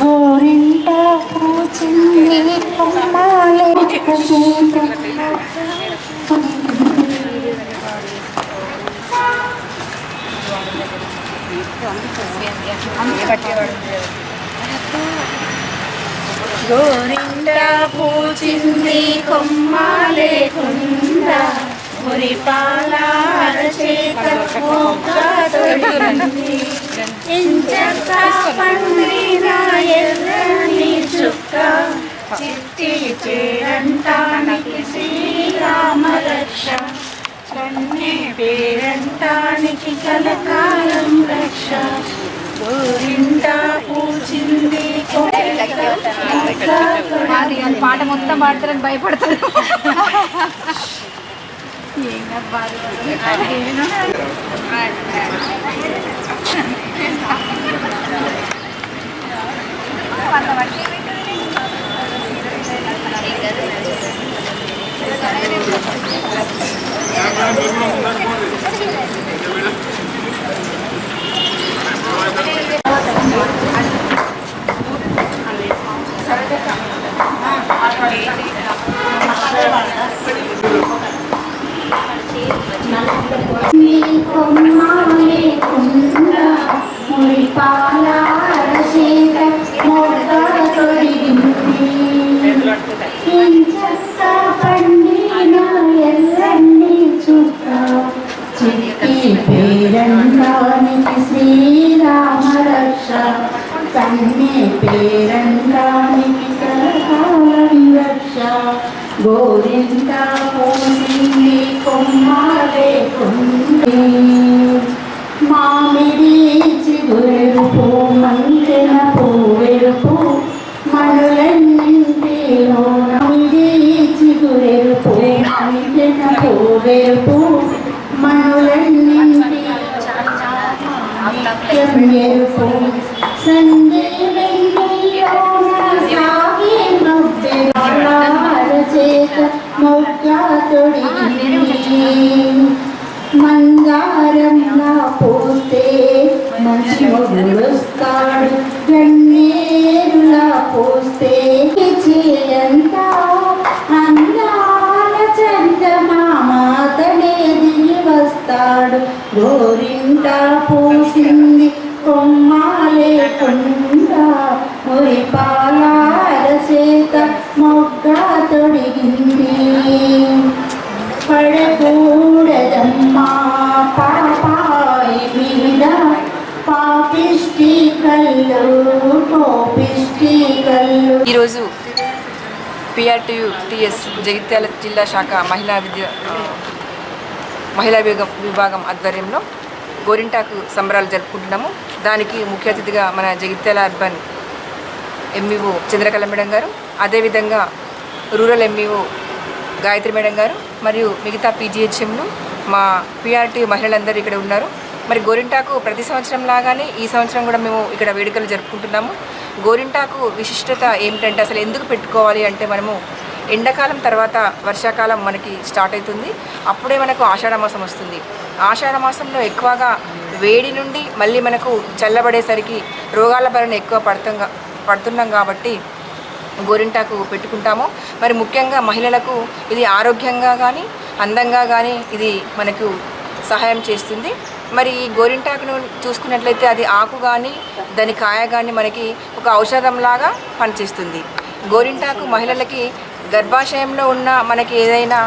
గోరింట పూచింది కొమ్మాలే పూచింది. గోరింట పూచింది కొమ్మ లేకుండా మురిపాల అరచేత ఇంచక్క పండిన ఎర్రని చుక్క. చిట్టి చేరంటానికి శ్రీరామరక్ష. కన్నే పేరంటానికి కలకాలం రక్ష. గోరింట పాట మొత్తం పాడతారని భయపడతారు నీ పేరంటానికి శ్రీరామ రక్ష కన్నే పేరంటానికి సలహాలం రక్ష గోరింట మామిడి చిగురెరుపు మంకెన పువ్వెరుపు మనులన్నింటిలో మామిడి చిగురెరుపు మంకెన పువ్వెరుపు మనులన్నింటిలో ఎరుపు సందే మొగ్గ పూసింది కొమ్మాలే కొండా. పాలాల చేత మొగ్గ తొడిగింది. పడకూడదమ్మా పాపాయి మీద. పాపిష్టి కళ్ళు కోపిష్టి కళ్ళు. ఈరోజు పిఆర్టీయు టిఎస్ జగిత్యాల జిల్లా శాఖ మహిళా విద్య మహిళా విభాగం ఆధ్వర్యంలో గోరింటాకు సంబరాలు జరుపుకుంటున్నాము. దానికి ముఖ్య అతిథిగా మన Jagtial urban MEO Chandrakala madam గారు అదేవిధంగా రూరల్ ఎంఈఓ గాయత్రి మేడం గారు మరియు మిగతా పీజీహెచ్ఎంలు మా పిఆర్టీ మహిళలందరూ ఇక్కడ ఉన్నారు. మరి గోరింటాకు ప్రతి సంవత్సరం లాగానే ఈ సంవత్సరం కూడా మేము ఇక్కడ వేడుకలు జరుపుకుంటున్నాము. గోరింటాకు విశిష్టత ఏమిటంటే అసలు ఎందుకు పెట్టుకోవాలి అంటే మనము ఎండాకాలం తర్వాత వర్షాకాలం మనకి స్టార్ట్ అవుతుంది. అప్పుడే మనకు ఆషాఢ మాసం వస్తుంది. ఆషాఢ మాసంలో ఎక్కువగా వేడి నుండి మళ్ళీ మనకు చల్లబడేసరికి రోగాల బారిన ఎక్కువ పడుతంగా పడుతున్నాం కాబట్టి గోరింటాకు పెట్టుకుంటాము. మరి ముఖ్యంగా మహిళలకు ఇది ఆరోగ్యంగా కానీ అందంగా కానీ ఇది మనకు సహాయం చేస్తుంది. మరి ఈ గోరింటాకును చూసుకున్నట్లయితే అది ఆకు కానీ దాని కాయ కానీ మనకి ఒక ఔషధంలాగా పనిచేస్తుంది. గోరింటాకు మహిళలకి గర్భాశయంలో ఉన్న మనకి ఏదైనా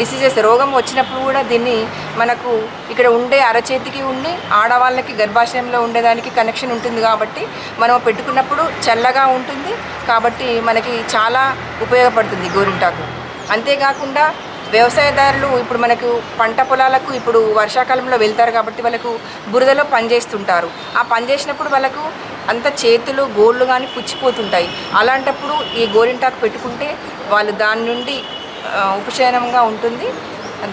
డిసీజెస్ రోగం వచ్చినప్పుడు కూడా దీన్ని మనకు ఇక్కడ ఉండే అరచేతికి ఉండి ఆడవాళ్ళకి గర్భాశయంలో ఉండేదానికి కనెక్షన్ ఉంటుంది కాబట్టి మనం పెట్టుకున్నప్పుడు చల్లగా ఉంటుంది కాబట్టి మనకి చాలా ఉపయోగపడుతుంది గోరింటాకు. అంతేకాకుండా వ్యవసాయదారులు ఇప్పుడు మనకు పంట పొలాలకు ఇప్పుడు వర్షాకాలంలో వెళ్తారు కాబట్టి వాళ్ళకు బురదలో పనిచేస్తుంటారు. ఆ పని చేసినప్పుడు వాళ్ళకు అంత చేతులు గోళ్ళు కానీ పుచ్చిపోతుంటాయి. అలాంటప్పుడు ఈ గోరింటాకు పెట్టుకుంటే వాళ్ళు దాని నుండి ఉపశమనంగా ఉంటుంది.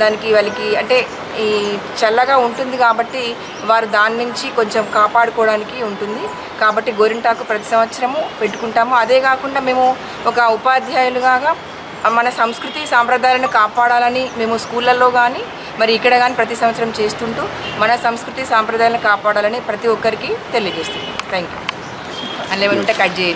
దానికి వాళ్ళకి అంటే ఈ చల్లగా ఉంటుంది కాబట్టి వారు దాని నుంచి కొంచెం కాపాడుకోవడానికి ఉంటుంది. కాబట్టి గోరింటాకు ప్రతి సంవత్సరము పెట్టుకుంటాము. అదే కాకుండా మేము ఒక ఉపాధ్యాయులుగా మన సంస్కృతి సాంప్రదాయాలను కాపాడాలని మేము స్కూళ్ళల్లో కానీ మరి ఇక్కడ కానీ ప్రతి సంవత్సరం చేస్తుంటూ మన సంస్కృతి సాంప్రదాయాలను కాపాడాలని ప్రతి ఒక్కరికి తెలియజేస్తున్నాం. థ్యాంక్ యూ అందులో ఏమైనా ఉంటే కట్ చేయండి.